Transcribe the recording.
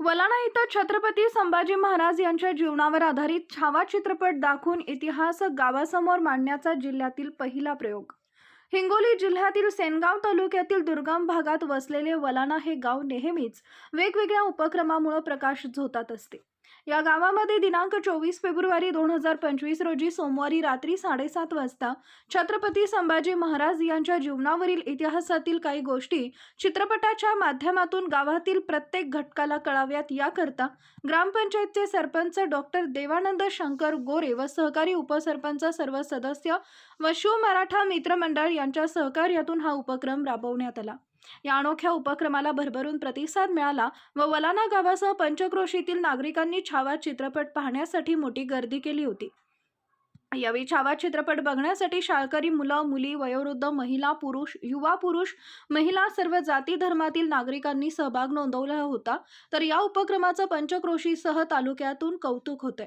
वलाणा इथं छत्रपती संभाजी महाराज यांच्या जीवनावर आधारित छावा चित्रपट दाखवून इतिहास गावासमोर मांडण्याचा जिल्ह्यातील पहिला प्रयोग. हिंगोली जिल्ह्यातील सेनगाव तालुक्यातील दुर्गम भागात वसलेले वलाणा हे गाव नेहमीच वेगवेगळ्या उपक्रमामुळे प्रकाश झोतात असते. या गावामध्ये दिनांक चोवीस फेब्रुवारी दोन हजार पंचवीस रोजी सोमवारी रात्री साडेसात वाजता छत्रपती संभाजी महाराज यांच्या जीवनावरील इतिहासातील काही गोष्टी चित्रपटाच्या माध्यमातून गावातील प्रत्येक घटकाला कळाव्यात. याकरता ग्रामपंचायतचे सरपंच डॉक्टर देवानंद शंकर गोरे व सहकारी उपसरपंच सर्व सदस्य व शिव मराठा मित्रमंडळ यांच्या सहकार्यातून हा उपक्रम राबवण्यात आला. या अनोख्या उपक्रमाला भरभरून प्रतिसाद मिळाला व वलाना गावासह पंचक्रोशीतील नागरिकांनी छावा चित्रपट पाहण्यासाठी मोठी गर्दी केली होती. यावेळी छावा चित्रपट बघण्यासाठी शाळकरी मुलं मुली वयोवृद्ध महिला पुरुष युवा पुरुष महिला सर्व जाती धर्मातील नागरिकांनी सहभाग नोंदवला होता. तर या उपक्रमाचं पंचक्रोशीसह तालुक्यातून कौतुक होते